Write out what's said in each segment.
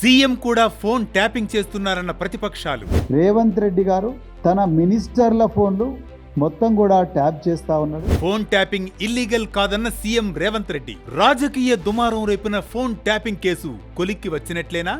CM కూడా phone tapping చేస్తున్నారన్న ప్రతిపక్షాలు. రేవంత్ రెడ్డి గారు తన మినిస్టర్ల ఫోన్లు మొత్తం కూడా ట్యాప్ చేస్తా ఉన్నాడు. ఫోన్ ట్యాపింగ్ ఇల్లీగల్ కాదన్న సీఎం రేవంత్ రెడ్డి. రాజకీయ దుమారం రేపిన ఫోన్ ట్యాపింగ్ కేసు కొలిక్కి వచ్చినట్లేనా?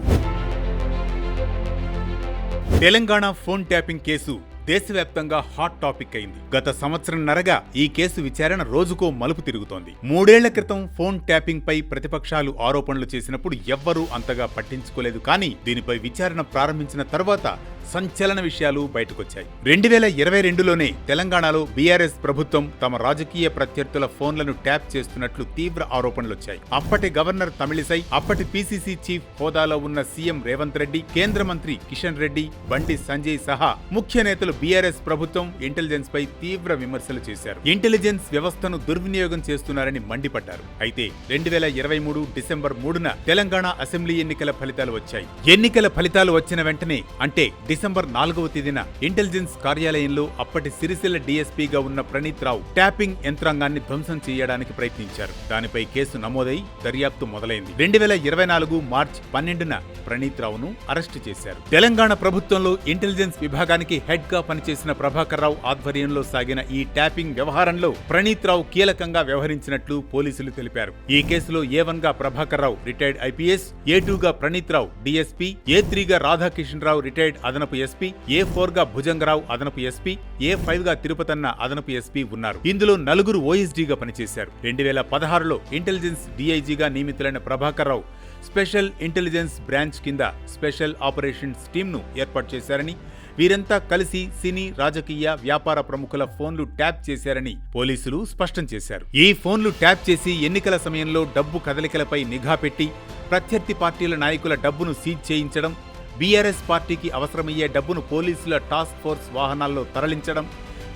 తెలంగాణ ఫోన్ ట్యాపింగ్ కేసు దేశవ్యాప్తంగా హాట్ టాపిక్ అయింది. గత సంవత్సరం నరగా ఈ కేసు విచారణ రోజుకో మలుపు తిరుగుతోంది. మూడేళ్ళ క్రితం ఫోన్ ట్యాపింగ్ పై ప్రతిపక్షాలు ఆరోపణలు చేసినప్పుడు ఎవ్వరూ అంతగా పట్టించుకోలేదు. కానీ దీనిపై విచారణ ప్రారంభించిన తర్వాత సంచలన విషయాలు బయటకొచ్చాయి. రెండు వేల ఇరవై రెండులోనే తెలంగాణలో బీఆర్ఎస్ ప్రభుత్వం తమ రాజకీయ ప్రత్యర్థుల ఫోన్లను ట్యాప్ చేస్తున్నట్లు తీవ్ర ఆరోపణలొచ్చాయి. అప్పటి గవర్నర్ తమిళిసై అప్పటి పీసీసీ చీఫ్ హోదాలో ఉన్న సీఎం రేవంత్ రెడ్డి కేంద్ర మంత్రి కిషన్ రెడ్డి బండి సంజయ్ సహా ముఖ్య నేతలు బీఆర్ఎస్ ప్రభుత్వం ఇంటెలిజెన్స్ పై తీవ్ర విమర్శలు చేశారు. ఇంటెలిజెన్స్ వ్యవస్థను దుర్వినియోగం చేస్తున్నారని మండిపడ్డారు. అయితే రెండు వేల ఇరవై మూడు డిసెంబర్ మూడున తెలంగాణ అసెంబ్లీ ఎన్నికల ఫలితాలు వచ్చాయి. ఎన్నికల ఫలితాలు వచ్చిన వెంటనే అంటే డిసెంబర్ నాలుగవ తేదీన ఇంటెలిజెన్స్ కార్యాలయంలో అప్పటి సిరిసిల్ల డీఎస్పీగా ఉన్న ప్రణీత్ రావు ట్యాపింగ్ యంత్రాంగాన్ని ధ్వంసం చేయడానికి ప్రయత్నించారు. దానిపై కేసు నమోదై దర్యాప్తు మొదలైంది. రెండు వేల ఇరవై నాలుగు మార్చి పన్నెండున ప్రణీత్ రావును అరెస్టు చేశారు. తెలంగాణ ప్రభుత్వంలో ఇంటెలిజెన్స్ విభాగానికి హెడ్గా పనిచేసిన ప్రభాకర్ రావు ఆధ్వర్యంలో సాగిన ఈ ట్యాపింగ్ వ్యవహారంలో ప్రణీత్ రావు కీలకంగా వ్యవహరించినట్లు పోలీసులు తెలిపారు. ఈ కేసులో ఏ వన్గా Prabhakar Rao retired IPS A two గా Praneeth Rao DSP A three గా రాధాకిషన్ రావు రిటైర్డ్ అదనపు ఎస్పీ ఏ ఫోర్గా భుజంగరావు అదనపు ఎస్పీ ఏ ఫైవ్గా తిరుపతన్న అదనపు ఎస్పీ ఉన్నారు. ఇందులో నలుగురు ఓఎస్డీగా పనిచేశారు. రెండు వేల పదహారులో ఇంటెలిజెన్స్ డీఐజీగా నియమితులైన Prabhakar Rao special intelligence branch కింద స్పెషల్ ఆపరేషన్స్ టీంను ఏర్పాటు చేశారని వీరంతా కలిసి సినీ రాజకీయ వ్యాపార ప్రముఖుల ఫోన్లు ట్యాప్ చేశారని పోలీసులు స్పష్టం చేశారు. ఈ ఫోన్లు ట్యాప్ చేసి ఎన్నికల సమయంలో డబ్బు కదలికలపై నిఘా పెట్టి ప్రత్యర్థి పార్టీల నాయకుల డబ్బును సీజ్ చేయించడం బీఆర్ఎస్ పార్టీకి అవసరమయ్యే డబ్బును పోలీసుల టాస్క్ ఫోర్స్ వాహనాల్లో తరలించడం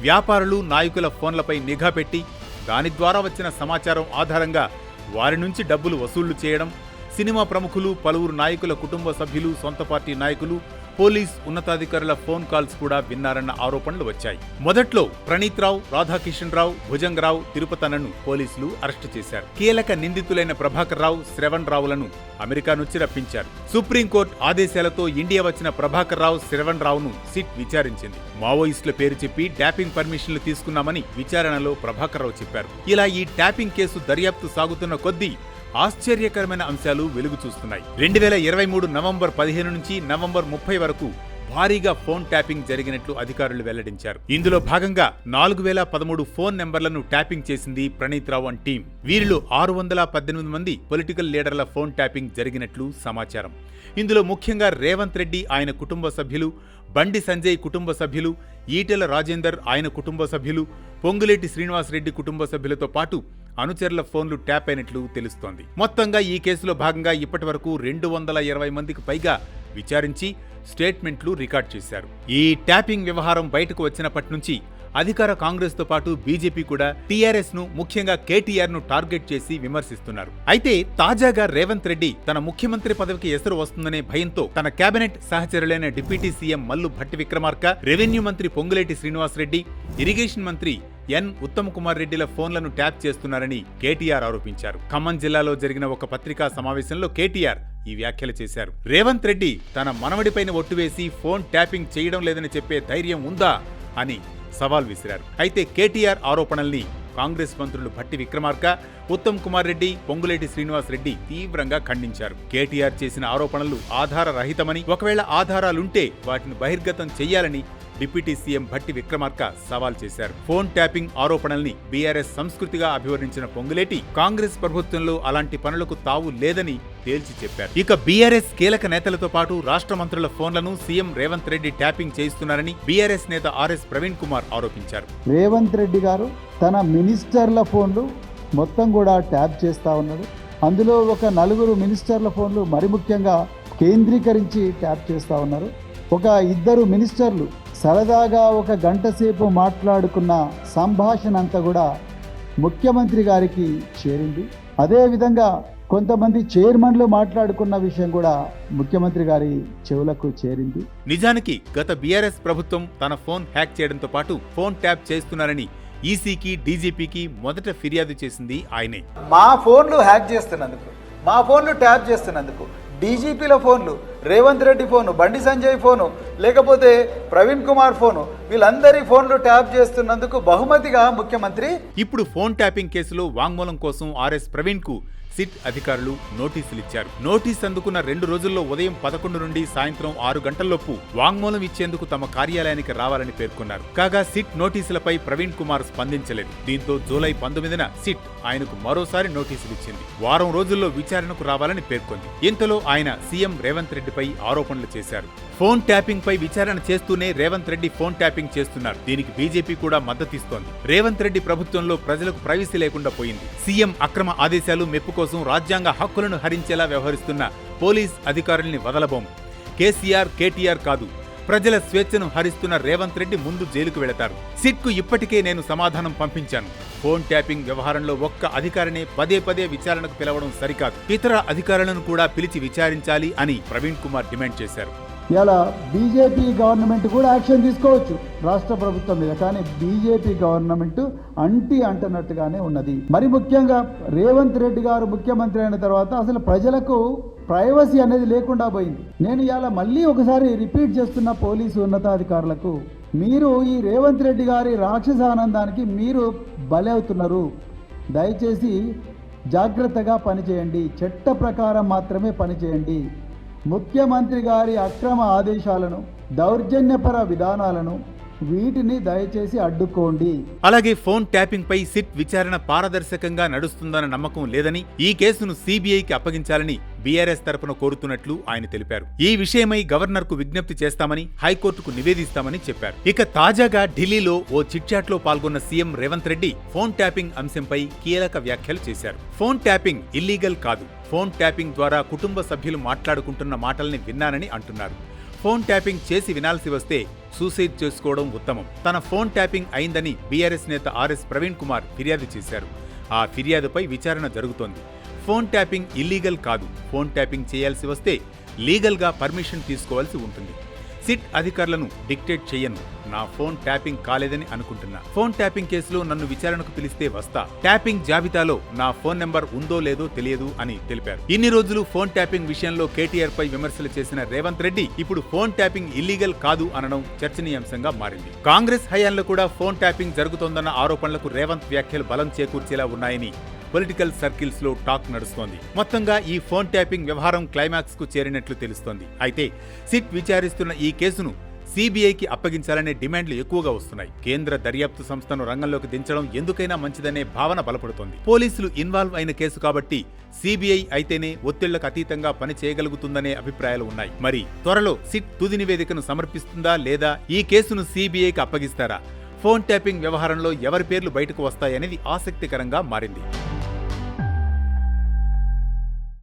వ్యాపారులు నాయకుల ఫోన్లపై నిఘా పెట్టి దాని ద్వారా వచ్చిన సమాచారం ఆధారంగా వారి నుంచి డబ్బులు వసూళ్ళు చేయడం సినిమా ప్రముఖులు పలువురు నాయకుల కుటుంబ సభ్యులు సొంత పార్టీ నాయకులు పోలీస్ ఉన్నతాధికారుల ఫోన్ కాల్స్ కూడా విన్నారన్న ఆరోపణలు వచ్చాయి. మొదట్లో ప్రణీత్ రావు రాధాకిషన్ రావు భుజంగరావు తిరుపతనను పోలీసులు అరెస్టు చేశారు. కీలక నిందితులైన ప్రభాకర్ రావు శ్రవణ్ రావులను అమెరికా నుంచి రప్పించారు. సుప్రీంకోర్టు ఆదేశాలతో ఇండియా వచ్చిన ప్రభాకర్ రావు శ్రవణ్ రావును సిట్ విచారించింది. మావోయిస్టుల పేరు చెప్పి ట్యాపింగ్ పర్మిషన్లు తీసుకున్నామని విచారణలో ప్రభాకర్ రావు చెప్పారు. ఇలా ఈ ట్యాపింగ్ కేసు దర్యాప్తు సాగుతున్న కొద్దీ ఆశ్చర్యకరమైన అంశాలు వెలుగు చూస్తున్నాయి. రెండు వేల ఇరవై మూడు నవంబర్ పదిహేను నుంచి నవంబర్ ముప్పై వరకు భారీగా ఫోన్ ట్యాపింగ్ జరిగినట్లు అధికారులు వెల్లడించారు. ఇందులో భాగంగా నాలుగు వేల పదమూడు ఫోన్ నెంబర్లను ట్యాపింగ్ చేసింది ప్రణీత్ రావు అండ్ టీం. వీరిలో ఆరు వందల పద్దెనిమిది మంది పొలిటికల్ లీడర్ల ఫోన్ ట్యాపింగ్ జరిగినట్లు సమాచారం. ఇందులో ముఖ్యంగా రేవంత్ రెడ్డి ఆయన కుటుంబ సభ్యులు బండి సంజయ్ కుటుంబ సభ్యులు ఈటెల రాజేందర్ ఆయన కుటుంబ సభ్యులు పొంగులేటి శ్రీనివాసరెడ్డి కుటుంబ సభ్యులతో పాటు అనుచరుల ఫోన్లు ట్యాప్ అయినట్లు తెలుస్తోంది. మొత్తంగా ఈ కేసులో భాగంగా ఇప్పటి వరకు రెండు వందల ఇరవై మందికి పైగా విచారించి స్టేట్మెంట్లు రికార్డ్ చేశారు. ఈ ట్యాపింగ్ వ్యవహారం బయటకు వచ్చినప్పటి నుంచి అధికార కాంగ్రెస్తో పాటు బీజేపీ కూడా టీఆర్ఎస్ను ముఖ్యంగా కేటీఆర్ను టార్గెట్ చేసి విమర్శిస్తున్నారు. అయితే తాజాగా రేవంత్ రెడ్డి తన ముఖ్యమంత్రి పదవికి ఎసరు వస్తుందనే భయంతో తన cabinet సహచరులైన deputy CM Mallu Bhatti Vikramarka revenue మంత్రి పొంగులేటి శ్రీనివాసరెడ్డి ఇరిగేషన్ మంత్రి ఎన్ ఉత్తమ్ కుమార్ రెడ్డిల ఫోన్లను ట్యాప్ చేస్తున్నారని కేటీఆర్ ఆరోపించారు. ఖమ్మం జిల్లాలో జరిగిన ఒక పత్రికా సమావేశంలో కేటీఆర్ ఈ వ్యాఖ్యలు చేశారు. రేవంత్ రెడ్డి తన మనవడిపైన ఒట్టువేసి ఫోన్ ట్యాపింగ్ చేయడం లేదని చెప్పే ధైర్యం ఉందా అని సవాల్ విసిరారు. అయితే కేటీఆర్ ఆరోపణల్ని కాంగ్రెస్ మంత్రులు భట్టి విక్రమార్క ఉత్తమ్ కుమార్ రెడ్డి పొంగులేటి శ్రీనివాస్ రెడ్డి తీవ్రంగా ఖండించారు. కేటీఆర్ చేసిన ఆరోపణలు ఆధార రహితమని ఒకవేళ ఆధారాలుంటే వాటిని బహిర్గతం చేయాలని డిప్యూటీ సీఎం భట్టి విక్రమార్క సవాల్ చేశారు. ఫోన్ ట్యాపింగ్ ఆరోపణల్ని బీఆర్ఎస్ సంస్కృతిగా అభివర్ణించిన పొంగులేటి కాంగ్రెస్ ప్రభుత్వంలో అలాంటి పనులకు తావు లేదని తేల్చి చెప్పారు. ఇక బీఆర్ఎస్ కీలక నేతలతో పాటు రాష్ట్ర మంత్రుల ఫోన్లను సీఎం రేవంత్ రెడ్డి ట్యాపింగ్ చేయిస్తున్నారని బీఆర్ఎస్ నేత ఆర్ఎస్ ప్రవీణ్ కుమార్ ఆరోపించారు. రేవంత్ రెడ్డి గారు తన మినిస్టర్ల ఫోన్లు మొత్తం కూడా ట్యాప్ చేస్తా ఉన్నాడు. అందులో ఒక నలుగురు మినిస్టర్ల ఫోన్లు మరి ముఖ్యంగా కేంద్రీకరించి ట్యాప్ చేస్తా ఉన్నారు. ఒక ఇద్దరు మినిస్టర్లు సరదాగా ఒక గంట సేపు మాట్లాడుకున్న సంభాషణ అంతా కూడా ముఖ్యమంత్రి గారికి చేరింది. అదేవిధంగా కొంతమంది చైర్మన్లు మాట్లాడుకున్న విషయం కూడా ముఖ్యమంత్రి గారి చెవులకు చేరింది. నిజానికి గత బీఆర్ఎస్ ప్రభుత్వం తన ఫోన్ హ్యాక్ చేయడంతో పాటు ఫోన్ ట్యాప్ చేస్తున్నారని ఈసీకి డీజీపీకి మొదట ఫిర్యాదు చేసింది ఆయనే. మా ఫోన్లు హ్యాక్ చేస్తున్నందుకు మా ఫోన్లు ట్యాప్ చేస్తున్నందుకు డీజీపీల ఫోన్లు రేవంత్ రెడ్డి ఫోను బండి సంజయ్ ఫోను లేకపోతే ప్రవీణ్ కుమార్ ఫోను వీళ్ళందరి ఫోన్లు ట్యాప్ చేస్తున్నందుకు బహుమతిగా ముఖ్యమంత్రి ఇప్పుడు ఫోన్ ట్యాపింగ్ కేసులో వాంగ్మూలం కోసం ఆర్ఎస్ ప్రవీణ్కు సిట్ అధికారులు నోటీసులు ఇచ్చారు నోటీస్ అందుకున్న రెండు రోజుల్లో ఉదయం పదకొండు నుండి సాయంత్రం ఆరు గంటల్లోపు వాంగ్మూలం ఇచ్చేందుకు తమ కార్యాలయానికి రావాలని పేర్కొన్నారు. కాగా సిట్ నోటీసులపై ప్రవీణ్ కుమార్ స్పందించలేదు. దీంతో జూలై పంతొమ్మిదిన సిట్ ఆయనకు మరోసారి నోటీసులు ఇచ్చింది వారం రోజుల్లో విచారణకు రావాలని పేర్కొంది. ఇంతలో ఆయన సీఎం రేవంత్ రెడ్డి రెడ్డిపై ఆరోపణలు చేశారు. ఫోన్ ట్యాపింగ్ పై విచారణ చేస్తూనే రేవంత్ రెడ్డి ఫోన్ ట్యాపింగ్ చేస్తున్నారు. దీనికి బీజేపీ కూడా మద్దతిస్తోంది రేవంత్ రెడ్డి ప్రభుత్వంలో ప్రజలకు ప్రైవసీ లేకుండా పోయింది. సీఎం అక్రమ ఆదేశాలు మెప్పు కోసం రాజ్యాంగ హక్కులను హరించేలా వ్యవహరిస్తున్న పోలీస్ అధికారుల్ని వదలబోం కేసీఆర్ కేటీఆర్ కాదు. ప్రజల స్వేచ్ఛను హరిస్తున్న రేవంత్ రెడ్డి ముందు జైలుకు వెళతారు. సిట్కు ఇప్పటికే నేను సమాధానం పంపించాను. ఫోన్ ట్యాపింగ్ వ్యవహారంలో ఒక్క అధికారినే పదే పదే విచారణకు పిలవడం సరికాదు. ఇతర అధికారులను కూడా పిలిచి విచారించాలి అని ప్రవీణ్ కుమార్ డిమాండ్ చేశారు. ఇలా బీజేపీ గవర్నమెంట్ కూడా యాక్షన్ తీసుకోవచ్చు. రాష్ట్ర ప్రభుత్వం మీద కానీ బీజేపీ గవర్నమెంట్ అంటి అంటున్నట్టుగానే ఉన్నది. మరి ముఖ్యంగా రేవంత్ రెడ్డి గారు ముఖ్యమంత్రి అయిన తర్వాత అసలు ప్రజలకు ప్రైవసీ అనేది లేకుండా పోయింది. నేను ఇలా మళ్ళీ ఒకసారి రిపీట్ చేస్తున్న పోలీసు ఉన్నతాధికారులకు మీరు ఈ రేవంత్ రెడ్డి గారి రాక్షస ఆనందానికి మీరు బలవుతున్నారు దయచేసి జాగ్రత్తగా పనిచేయండి. చట్ట ప్రకారం మాత్రమే పనిచేయండి. ముఖ్యమంత్రి గారి అక్రమ ఆదేశాలను దౌర్జన్యపర విధానాలను వీటిని దయచేసి అడ్డుకోండి. అలాగే ఫోన్ ట్యాపింగ్ పై సిట్ విచారణ పారదర్శకంగా నడుస్తుందన్న నమ్మకం లేదని ఈ కేసును సిబిఐకి అప్పగించాలని బీఆర్ఎస్ తరపున కోరుతున్నట్లు ఆయన తెలిపారు. ఈ విషయమై గవర్నర్కు విజ్ఞప్తి చేస్తామని హైకోర్టుకు నివేదిస్తామని చెప్పారు. ఇక తాజాగా ఢిల్లీలో ఓ చిట్చాట్లో పాల్గొన్న CM Revanth Reddy phone tapping అంశంపై కీలక వ్యాఖ్యలు చేశారు. ఫోన్ ట్యాపింగ్ ఇల్లీగల్ కాదు. ఫోన్ ట్యాపింగ్ ద్వారా కుటుంబ సభ్యులు మాట్లాడుకుంటున్న మాటల్ని విన్నానని అంటున్నారు. ఫోన్ ట్యాపింగ్ చేసి వినాల్సి వస్తే సూసైడ్ చేసుకోవడం ఉత్తమం. తన ఫోన్ ట్యాపింగ్ అయిందని బీఆర్ఎస్ నేత ఆర్ఎస్ ప్రవీణ్ కుమార్ ఫిర్యాదు చేశారు. ఆ ఫిర్యాదుపై విచారణ జరుగుతోంది. ఫోన్ ట్యాపింగ్ ఇల్లీగల్ కాదు. ఫోన్ ట్యాపింగ్ చేయాల్సి వస్తే లీగల్గా పర్మిషన్ తీసుకోవాల్సి ఉంటుంది. సిట్ అధికారులను డిక్టేట్ చేయను. నా ఫోన్ ట్యాపింగ్ కాలేదని అనుకుంటున్నా. ఫోన్ ట్యాపింగ్ కేసులో నన్ను విచారణకు పిలిస్తే వస్తా. ట్యాపింగ్ జాబితాలో నా ఫోన్ నెంబర్ ఉందో లేదో తెలియదు అని తెలిపారు. ఇన్ని రోజులు ఫోన్ ట్యాపింగ్ విషయంలో కేటీఆర్ పై విమర్శలు చేసిన రేవంత్ రెడ్డి ఇప్పుడు ఫోన్ ట్యాపింగ్ ఇల్లీగల్ కాదు అనడం చర్చనీయాంశంగా మారింది. కాంగ్రెస్ హయాంలో కూడా ఫోన్ ట్యాపింగ్ జరుగుతోందన్న ఆరోపణలకు రేవంత్ వ్యాఖ్యలు బలం చేకూర్చేలా ఉన్నాయని పొలిటికల్ సర్కిల్స్లో టాక్ నడుస్తోంది. మొత్తంగా ఈ ఫోన్ ట్యాపింగ్ వ్యవహారం క్లైమాక్స్కు చేరినట్లు తెలుస్తోంది. అయితే సిట్ విచారిస్తున్న ఈ కేసును సిబిఐకి అప్పగించాలనే డిమాండ్లు ఎక్కువగా వస్తున్నాయి. కేంద్ర దర్యాప్తు సంస్థను రంగంలోకి దించడం ఎందుకైనా మంచిదనే భావన బలపడుతోంది. పోలీసులు ఇన్వాల్వ్ అయిన కేసు కాబట్టి సిబిఐ అయితేనే ఒత్తిళ్ళకు అతీతంగా పని చేయగలుగుతుందనే అభిప్రాయాలు ఉన్నాయి. మరి త్వరలో సిట్ తుది నివేదికను సమర్పిస్తుందా లేదా? ఈ కేసును సిబిఐకి అప్పగిస్తారా? ఫోన్ ట్యాపింగ్ వ్యవహారంలో ఎవరి పేర్లు బయటకు వస్తాయనేది ఆసక్తికరంగా మారింది.